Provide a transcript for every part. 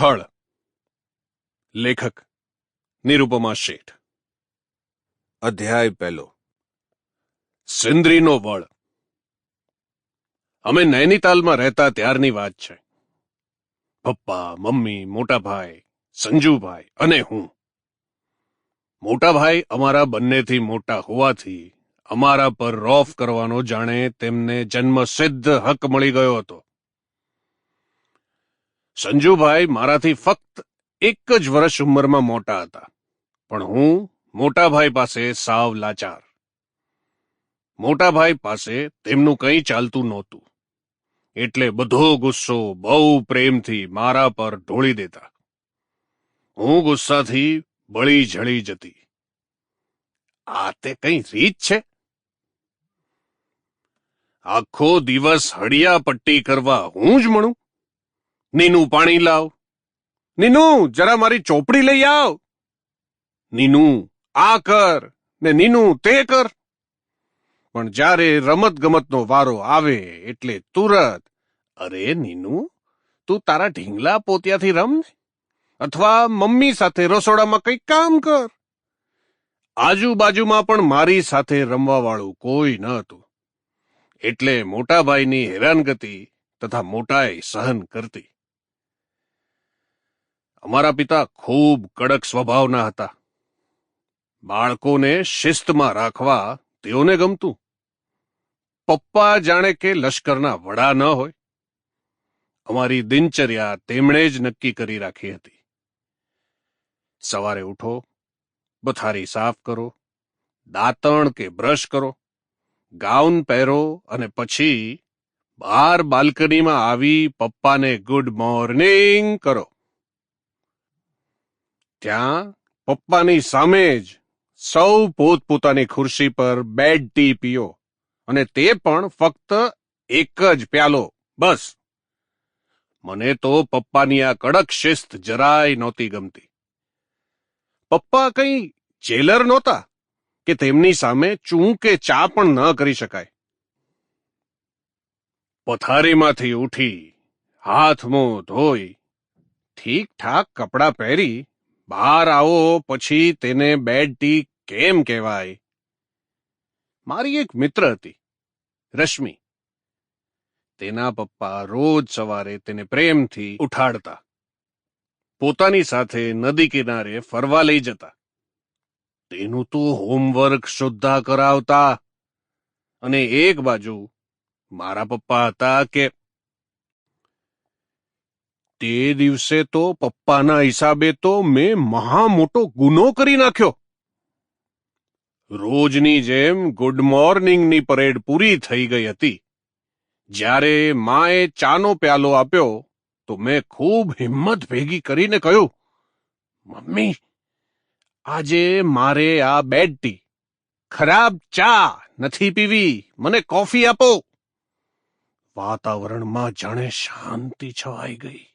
છળ લેખક નિરૂપમા શેઠ. અધ્યાય પહેલો. સિંદ્રીનો વળ. અમે નૈનીતાલમાં રહેતા ત્યારની વાત છે. પપ્પા, મમ્મી, મોટા ભાઈ, સંજુભાઈ અને હું. મોટા ભાઈ અમારા બંનેથી મોટા હોવાથી અમારા પર રોફ કરવાનો જાણે તેમને જન્મસિદ્ધ હક મળી ગયો હતો. સંજુભાઈ મારાથી ફક્ત એક જ વર્ષ ઉંમરમાં મોટા હતા, પણ હું મોટાભાઈ પાસે સાવ લાચાર. મોટાભાઈ પાસે તેમનું કંઈ ચાલતું નહોતું, એટલે બધો ગુસ્સો બહુ પ્રેમથી મારા પર ઢોળી દેતા. હું ગુસ્સાથી બળી જળી જતી. આ તે કઈ રીત છે? આખો દિવસ હળિયા પટ્ટી કરવા હું જ મળું નીનું પાણી લાવ. નીનું, જરા મારી ચોપડી લઈ આવ. નીનું, આ કર, ને નીનું, તે કર. પણ જ્યારે રમત ગમતનો વારો આવે એટલે તુરત, અરે નીનું, તું તારા ઢીંગલા પોત્યાથી રમ અથવા મમ્મી સાથે રસોડામાં કંઈક કામ કર. આજુબાજુમાં પણ મારી સાથે રમવા વાળું કોઈ ન હતું. એટલે મોટાભાઈની હેરાનગતિ તથા મોટાએ સહન કરતી. અમારા પિતા ખૂબ કડક સ્વભાવના હતા. બાળકોને શિસ્તમાં રાખવા તેઓને ગમતું. પપ્પા જાણે કે લશ્કરના વડા ન હોય. અમારી દિનચર્યા તેમણે જ નક્કી કરી રાખી હતી. સવારે ઉઠો, બથારી સાફ કરો, દાંતણ કે બ્રશ કરો, ગાઉન પહેરો અને પછી બહાર બાલ્કનીમાં આવી પપ્પાને ગુડ મોર્નિંગ કરો. ત્યાં પપ્પાની સામે જ સૌ પોતપોતાની ખુરશી પર બેડ ટી પીઓ અને તે પણ ફક્ત એક જ પ્યાલો, બસ. મને તો પપ્પાની આ કડક શિસ્ત જરાય નહોતી ગમતી. પપ્પા કંઈ જેલર નહોતા કે તેમની સામે ચૂં કે ચા પણ ન કરી શકાય? પથારીમાંથી ઉઠી હાથ મોં ધોઈ ઠીક ઠાક કપડાં પહેરી બહાર આવો, પછી તેને બેડ ટી કેમ કહેવાય? મારી એક મિત્ર હતી, રશ્મિ. તેના પપ્પા રોજ સવારે તેને પ્રેમથી ઉઠાડતા. પોતાની સાથે નદી કિનારે ફરવા લઈ જતા. તેનું તો હોમવર્ક શોધા કરાવતા. અને એક બાજુ મારા પપ્પા હતા કે તે દિવસે તો પપ્પાના હિસાબે તો મેં મહા મોટો ગુનો કરી નાખ્યો. રોજની જેમ ગુડ મોર્નિંગની પરેડ પૂરી થઈ ગઈ હતી. જ્યારે માએ ચાનો પ્યાલો આપ્યો, તો મેં ખૂબ હિંમત ભેગી કરીને કહ્યું, મમ્મી, આજે મારે આ બેડ ટી ખરાબ ચા નથી પીવી, મને કોફી આપો. વાતાવરણમાં જાણે શાંતિ છવાઈ ગઈ.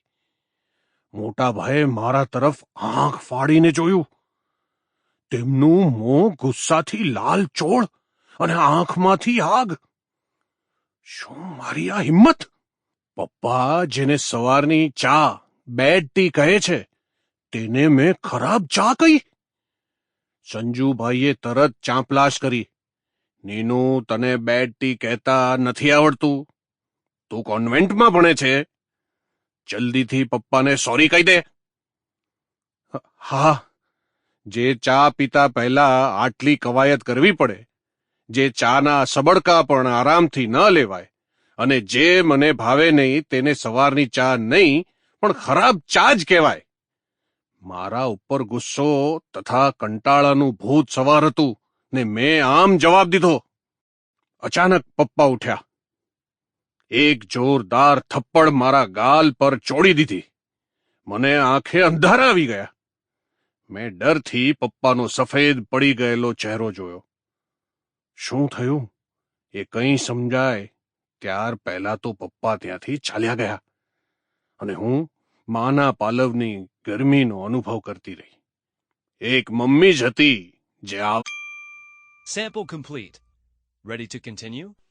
મોટા ભાઈએ મારા તરફ આંખ ફાડીને જોયું. તેમનું મોં ગુસ્સાથી લાલ ચોળ અને આંખમાંથી આગ. શું મારી આ હિંમત? પપ્પા જેને સવારની ચા બેડ ટી કહે છે, તેને મેં ખરાબ ચા કહી. સંજુભાઈએ તરત ચાંપલાશ કરી. નીનું, તને બેડ ટી કહેતા નથી આવડતું. તું કોન્વેન્ટમાં ભણે છે. જલ્દીથી પપ્પાને સોરી કહી દે. હા, જે ચા પીતા પહેલા આટલી કવાયત કરવી પડે, જે ચાના સબડકા પણ આરામથી ન લેવાય, અને જે મને ભાવે નહીં તેને સવારની ચા નહીં, પણ ખરાબ ચા જ કહેવાય. મારા ઉપર ગુસ્સો તથા કંટાળાનું ભૂત સવાર હતું ને મેં આમ જવાબ દીધો. અચાનક પપ્પા ઉઠ્યા. એક જોરદાર થપ્પડ મારા ગાલ પર ચોડી દીધી. મને આંખે અંધારા આવી ગયા. મેં ડરથી પપ્પાનો સફેદ પડી ગયેલો ચહેરો જોયો. શું થયું? એ કંઈ સમજાય? ત્યાર પહેલા તો પપ્પા ત્યાંથી ચાલ્યા ગયા. અને હું માના પાલવની ગરમીનો અનુભવ કરતી રહી. એક મમ્મી જ હતી જે આ sample complete ready to continue?